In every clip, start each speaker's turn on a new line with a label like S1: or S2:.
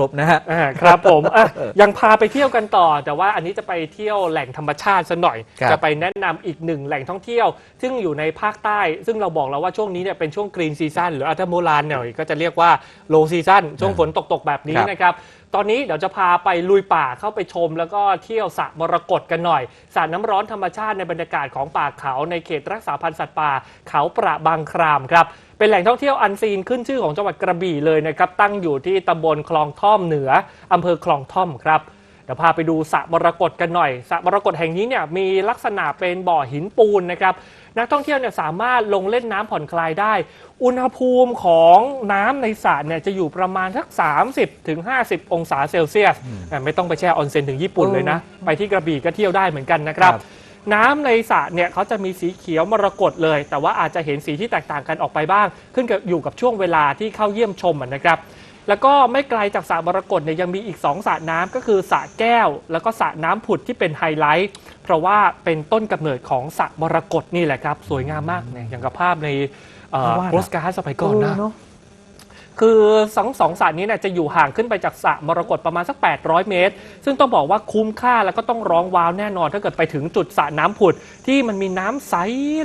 S1: ครบนะฮะ
S2: อ่าครับผมอะยังพาไปเที่ยวกันต่อ แต่ว่าอันนี้จะไปเที่ยวแหล่งธรรมชาติซะหน่อย
S1: ครับ
S2: จะไปแนะนำอีกหนึ่งแหล่งท่องเที่ยว ซึ่งอยู่ในภาคใต้ ซึ่งเราบอกแล้วว่าช่วงนี้เนี่ยเป็นช่วงกรีนซีซันหรืออัตโมลานหน่อยก็จะเรียกว่าโลซีซันช่วงฝนตกๆแบบนี้
S1: ครับ
S2: นะครับ ตอนนี้เดี๋ยวจะพาไปลุยป่าเข้าไปชม แล้วก็เที่ยวสระมรกตกันหน่อยสระน้ำร้อนธรรมชาติในบรรยากาศของป่าเขาในเขตรักษาพันธุ์สัตว์ป่า เขาประบางครามครับเป็นแหล่งท่องเที่ยวอันซีนขึ้นชื่อของจังหวัดกระบี่เลยนะครับตั้งอยู่ที่ตำบลคลองท่อมเหนืออำเภอคลองท่อมครับ ดี๋ยวพาไปดูสระมรกตกันหน่อยสระมรกตแห่งนี้เนี่ยมีลักษณะเป็นบ่อหินปูนนะครับนักท่องเที่ยวเนี่ยสามารถลงเล่นน้ำผ่อนคลายได้ อุณหภูมิของน้ำในสระเนี่ยจะอยู่ประมาณสัก 30ถึง50 องศาเซลเซียสอะไม่ต้องไปแช่ออนเซ็นถึงญี่ปุ่นเลยนะ ไปที่กระบี่ก็เที่ยวได้เหมือนกันนะครับ
S1: ครับ
S2: น้ำในสระเนี่ยเขาจะมีสีเขียวมรกตเลย แต่ว่าอาจจะเห็นสีที่แตกต่างกันออกไปบ้าง ขึ้นกับอยู่กับช่วงเวลาที่เข้าเยี่ยมชมอะนะครับ แล้วก็ไม่ไกลจากสระมรกตเนี่ยยังมีอีก 2สระน้ำก็คือสระแก้ว แล้วก็สระน้ำผุดที่เป็นไฮไลท์ เพราะว่าเป็นต้นกำเนิดของสระมรกตนี่แหละครับ สวยงามมากเนี่ยอย่างกับภาพใน
S1: ภาพวาดอะ
S2: โปสการ์ดสมัยก่อนนะ
S1: เนอะ
S2: คือสองสองสระนี้เนี่ยจะอยู่ห่างขึ้นไปจากสระมรกตประมาณสัก 800 เมตร ซึ่งต้องบอกว่าคุ้มค่าแล้วก็ต้องร้องว้าวแน่นอน ถ้าเกิดไปถึงจุดสระน้ำผุดที่มันมีน้ำใส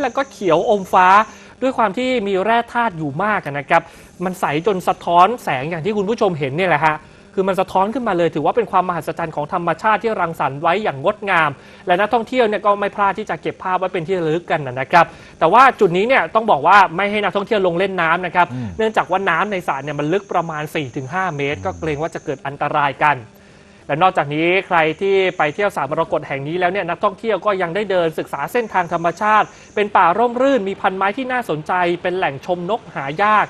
S2: แล้วก็เขียวอมฟ้า ด้วยความที่มีแร่ธาตุอยู่มากอะนะครับ มันใสจนสะท้อนแสงอย่างที่คุณผู้ชมเห็นเนี่ยแหละฮะคือมันสะท้อนขึ้นมาเลยถือว่าเป็นความมหัศจรรย์ของธรรมชาติที่รังสรรค์ไว้อย่างงดงาม และนักท่องเที่ยวเนี่ยก็ไม่พลาดที่จะเก็บภาพไว้เป็นที่ระลึกกันนะนะครับ แต่ว่าจุดนี้เนี่ยต้องบอกว่าไม่ให้นักท่องเที่ยวลงเล่นน้ำนะครับ
S1: อืม
S2: เนื่องจากว่าน้ำในสระเนี่ยมันลึกประมาณ 4-5 เมตร ก็เกรงว่าจะเกิดอันตรายกัน และนอกจากนี้ใครที่ไปเที่ยวสามรกตแห่งนี้แล้วเนี่ยนักท่องเที่ยวก็ยังได้เดินศึกษาเส้นทางธรรมชาติ เป็นป่าร่มรื่นมีพันไม้ที่น่าสนใจ เป็นแหล่งชมนกหายาก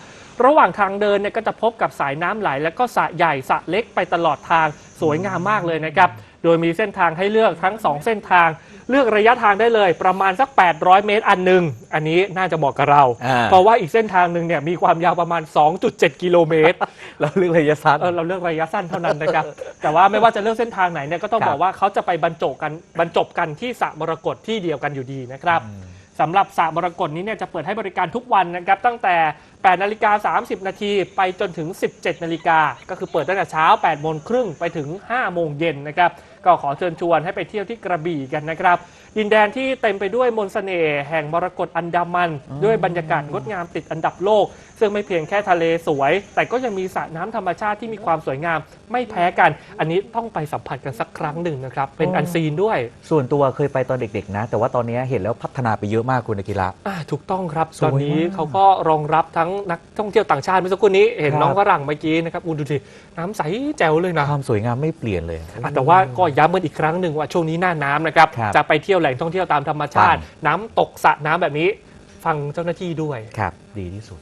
S2: ระหว่างทางเดินเนี่ยก็จะพบกับสายน้ำไหล แล้วก็สระใหญ่สระเล็กไปตลอดทางสวยงามมากเลยนะครับ โดยมีเส้นทางให้เลือกทั้ง 2 เส้นทาง เลือกระยะทางได้เลยประมาณสัก 800 เมตรอันหนึ่งอันนี้น่าจะบอกกับเรา
S1: อ่า
S2: เพราะว่าอีกเส้นทางหนึ่งเนี่ยมีความยาวประมาณ 2.7 กิโลเมตร
S1: เราเรื่องระยะสั้น
S2: เออเราเลือกระยะสั้นเท่านั้นนะครับ แต่ว่าไม่ว่าจะเลือกเส้นทางไหนเนี่ยก็ต้อง
S1: ครับ
S2: บอกว่าเขาจะไปบรรจบกันบรรจบกันที่สระมรกตที่เดียวกันอยู่ดีนะครับสำหรับสระมรกตนี้เนี่ยจะเปิดให้บริการทุกวันนะครับตั้งแต่ 8นาฬิกา30 นาทีไปจนถึง 17 นาฬิกา ก็คือเปิดตั้งแต่เช้า 8 โมงครึ่งไปถึง 5 โมงเย็นนะครับ ก็ขอเชิญชวนให้ไปเที่ยวที่กระบี่กันนะครับ ดินแดนที่เต็มไปด้วยมนต์เสน่ห์แห่งมรกตอันดามัน ด้วยบรรยากาศงดงามติดอันดับโลก ซึ่งไม่เพียงแค่ทะเลสวย แต่ก็ยังมีสระน้ำธรรมชาติที่มีความสวยงามไม่แพ้กัน อันนี้ต้องไปสัมผัสกันสักครั้งหนึ่งนะครับ เป็นอันซีนด้วย
S1: ส่วนตัวเคยไปตอนเด็กๆนะ แต่ว่าตอนนี้เห็นแล้วพัฒนาไปเยอะมากคุณอากิระ
S2: อ่าถูกต้องครับ
S1: สวย
S2: ตอนนี้
S1: มาก
S2: เขาก็รองรับทั้งนักท่องเที่ยวต่างชาติเมื่อสักครู่นี้เห็น
S1: ครับ
S2: น้องฝรั่งเมื่อกี้นะครับอุยดูสิน้ำใสแจ๋วเลยนะ
S1: ความสวยงามไม่เปลี่ยนเลย
S2: อะแต่ว่าก็ย้ำกันอีกครั้งหนึ่งว่าช่วงนี้หน้าน้ำนะครับ
S1: ครับ
S2: จะไปเที่ยวแหล่งท่องเที่ยวตามธรรมชาติ
S1: ปั
S2: น้ำตกสระน้ำแบบนี้ ฟังเจ้าหน้าที่ด้วย
S1: ครับดีที่สุด